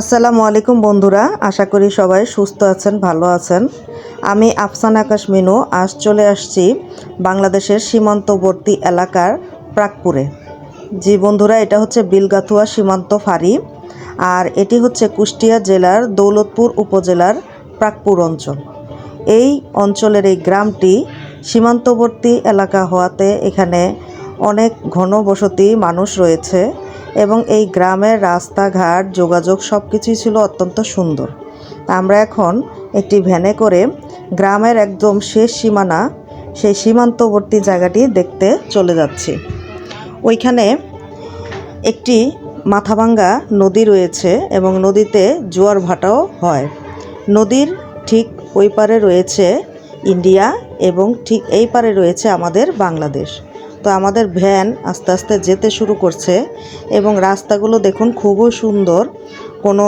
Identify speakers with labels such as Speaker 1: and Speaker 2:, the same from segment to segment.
Speaker 1: আসসালামু আলাইকুম বন্ধুরা, আশা করি সবাই সুস্থ আছেন, ভালো আছেন। আমি আফসান আকাশ মিনু, আজ চলে আসছি বাংলাদেশের সীমান্তবর্তী এলাকার প্রাকপুরে জি বন্ধুরা, এটা হচ্ছে বিলগাথুয়া সীমান্ত ফাঁড়ি আর এটি হচ্ছে কুষ্টিয়া জেলার দৌলতপুর উপজেলার প্রাকপুর অঞ্চল। এই অঞ্চলের এই গ্রামটি সীমান্তবর্তী এলাকা হওয়াতে এখানে অনেক ঘনবসতি মানুষ রয়েছে। এবং এই গ্রামের রাস্তাঘাট, যোগাযোগ সব কিছুই ছিল অত্যন্ত সুন্দর। আমরা এখন একটি ভ্যানে করে গ্রামের একদম শেষ সীমানা, সেই সীমান্তবর্তী জায়গাটি দেখতে চলে যাচ্ছি। ওইখানে একটি মাথাভাঙ্গা নদী রয়েছে এবং নদীতে জোয়ার ভাটাও হয়। নদীর ঠিক ওই পারে রয়েছে ইন্ডিয়া এবং ঠিক এই পারে রয়েছে আমাদের বাংলাদেশ। তো আমাদের ভ্যান আস্তে আস্তে যেতে শুরু করছে এবং রাস্তাগুলো দেখুন খুবই সুন্দর। কোনো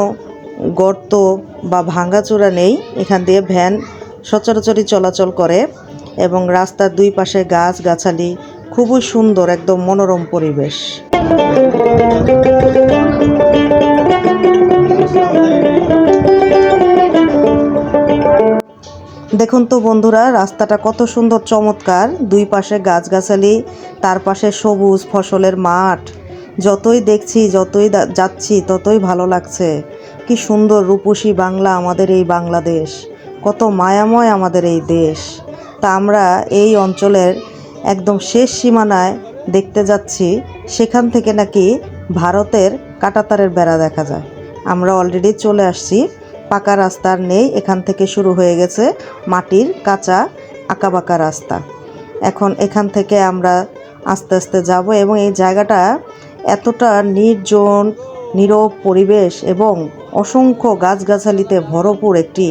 Speaker 1: গর্ত বা ভাঙ্গাচোরা নেই। এখান দিয়ে ভ্যান সচরাচরই চলাচল করে এবং রাস্তার দুই পাশে গাছ গাছালি খুবই সুন্দর, একদম মনোরম পরিবেশ। দেখুন তো বন্ধুরা, রাস্তাটা কত সুন্দর, চমৎকার। দুই পাশে গাছগাছালি, তার পাশে সবুজ ফসলের মাঠ। যতই দেখছি, যতই যাচ্ছি, ততই ভালো লাগছে। কি সুন্দর রূপসী বাংলা আমাদের এই বাংলাদেশ। কত মায়াময় আমাদের এই দেশ। তা আমরা এই অঞ্চলের একদম শেষ সীমানায় দেখতে যাচ্ছি। সেখান থেকে নাকি ভারতের কাটাতারের বেড়া দেখা যায়। আমরা অলরেডি চলে আসছি। পাকা রাস্তার নেই, এখান থেকে শুরু হয়ে গেছে মাটির কাঁচা, আঁকাবাঁকা রাস্তা। এখন এখান থেকে আমরা আস্তে আস্তে যাব এবং এই জায়গাটা এতটা নির্জন, নীরব পরিবেশ এবং অসংখ্য গাছগাছালিতে ভরপুর একটি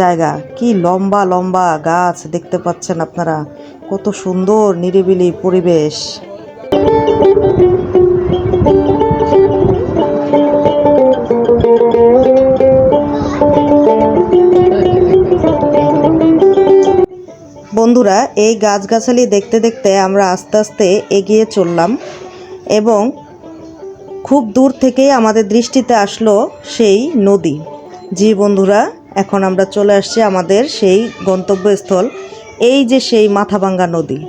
Speaker 1: জায়গা। কি লম্বা লম্বা গাছ দেখতে পাচ্ছেন আপনারা। কত সুন্দর, নিরিবিলি পরিবেশ। বন্ধুরা, এই গাছগাছালি দেখতে দেখতে আমরা আস্তে আস্তে এগিয়ে চললাম এবং খুব দূর থেকেই আমাদের দৃষ্টিতে আসলো সেই নদী। জি বন্ধুরা, এখন আমরা চলে আসছি আমাদের সেই গন্তব্যস্থল, এই যে সেই মাথাভাঙ্গা নদী।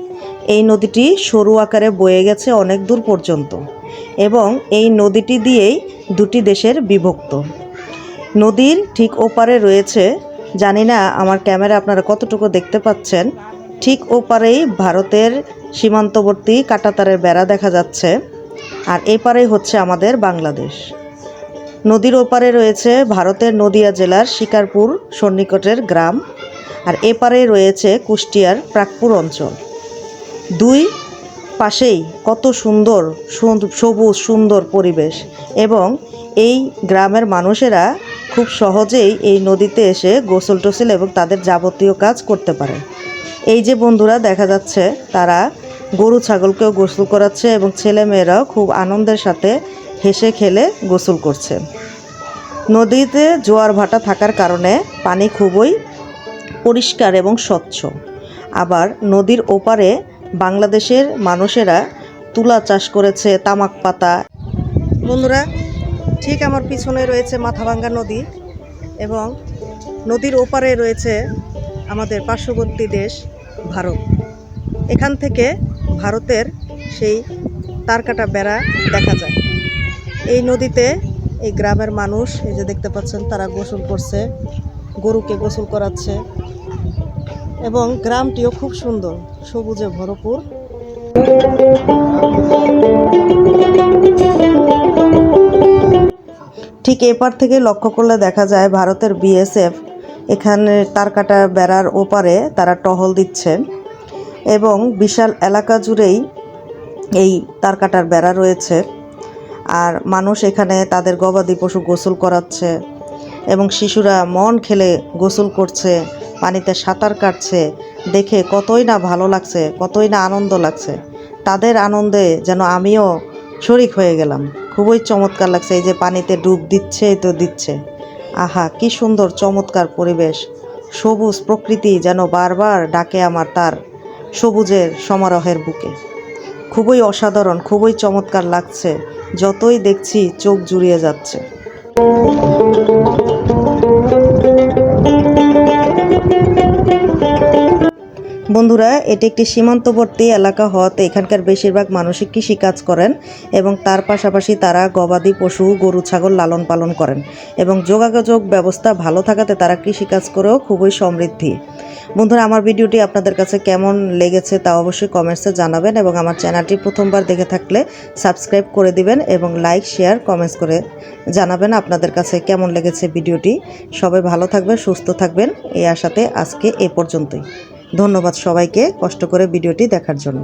Speaker 1: এই নদীটি সরু আকারে বয়ে গেছে অনেক দূর পর্যন্ত এবং এই নদীটি দিয়েই দুটি দেশের বিভক্ত। নদীর ঠিক ওপারে রয়েছে জানি না আমার ক্যামেরা আপনারা কতটুকু দেখতে পাচ্ছেন। ঠিক ওপারেই ভারতের সীমান্তবর্তী কাটাতারের বেড়া দেখা যাচ্ছে। আর এপারেই হচ্ছে আমাদের বাংলাদেশ। নদীর ওপারে রয়েছে ভারতের নদিয়া জেলার শিকারপুর সন্নিকটের গ্রাম। আর এপারে রয়েছে কুষ্টিয়ার প্রাকপুর অঞ্চল। দুই পাশেই কত সুন্দর সুন- সবুজ সুন্দর পরিবেশ। এবং এই গ্রামের মানুষেরা খুব সহজেই এই নদীতে এসে গোসল টোসল এবং তাদের যাবতীয় কাজ করতে পারে। এই যে বন্ধুরা, দেখা যাচ্ছে তারা গরু ছাগলকেও গোসল করাচ্ছে এবং ছেলে মেয়েরাও খুব আনন্দের সাথে হেসে খেলে গোসল করছে। নদীতে জোয়ার ভাটা থাকার কারণে পানি খুবই পরিষ্কার এবং স্বচ্ছ। আবার নদীর ওপারে বাংলাদেশের মানুষেরা তুলা চাষ করেছে, তামাক পাতা। বন্ধুরা ঠিক আমার পিছনে রয়েছে মাথাভাঙ্গা নদী এবং নদীর ওপারে রয়েছে আমাদের পার্শ্ববর্তী দেশ ভারত। এখান থেকে ভারতের সেই তারকাটা বেড়া দেখা যায়। এই নদীতে এই গ্রামের মানুষ, এই যে দেখতে পাচ্ছেন, তারা গোসল করছে, গরুকে গোসল করাচ্ছে এবং গ্রামটিও খুব সুন্দর, সবুজে ভরপুর। ঠিক এপার থেকে লক্ষ্য করলে দেখা যায় ভারতের বিএসএফ এখানে তারকাটা বেড়ার ওপারে তারা টহল দিচ্ছে এবং বিশাল এলাকা জুড়েই এই তারকাটার বেড়া রয়েছে। আর মানুষ এখানে তাদের গবাদি পশু গোসল করাচ্ছে এবং শিশুরা মন খেলে গোসল করছে, পানিতে সাঁতার কাটছে, দেখে কতই না ভালো লাগছে, কতই না আনন্দ লাগছে। তাদের আনন্দে যেন আমিও শরিক হয়ে গেলাম। খুবই চমৎকার লাগছে, এই যে পানিতে ডুব দিচ্ছে তো দিচ্ছে। আহা, কি সুন্দর, চমৎকার পরিবেশ। সবুজ প্রকৃতি যেন বারবার ডাকে আমার তার সবুজের সমারোহের বুকে। খুবই অসাধারণ, খুবই চমৎকার লাগছে, যতই দেখছি চোখ জুড়িয়ে যাচ্ছে। বন্ধুরা, এটি একটি সীমান্তবর্তী এলাকা হওয়াতে এখানকার বেশিরভাগ মানুষই কৃষিকাজ করেন এবং তার পাশাপাশি তারা গবাদি পশু, গরু, ছাগল লালন পালন করেন এবং যোগাযোগ ব্যবস্থা ভালো থাকাতে তারা কৃষিকাজ করেও খুবই সমৃদ্ধি। বন্ধুরা, আমার ভিডিওটি আপনাদের কাছে কেমন লেগেছে তা অবশ্যই কমেন্টসে জানাবেন এবং আমার চ্যানেলটি প্রথমবার দেখে থাকলে সাবস্ক্রাইব করে দিবেন এবং লাইক, শেয়ার, কমেন্টস করে জানাবেন আপনাদের কাছে কেমন লেগেছে ভিডিওটি। সবাই ভালো থাকবেন, সুস্থ থাকবেন। এই আশাতে আজকে এ পর্যন্তই। ধন্যবাদ সবাইকে কষ্ট করে ভিডিওটি দেখার জন্য।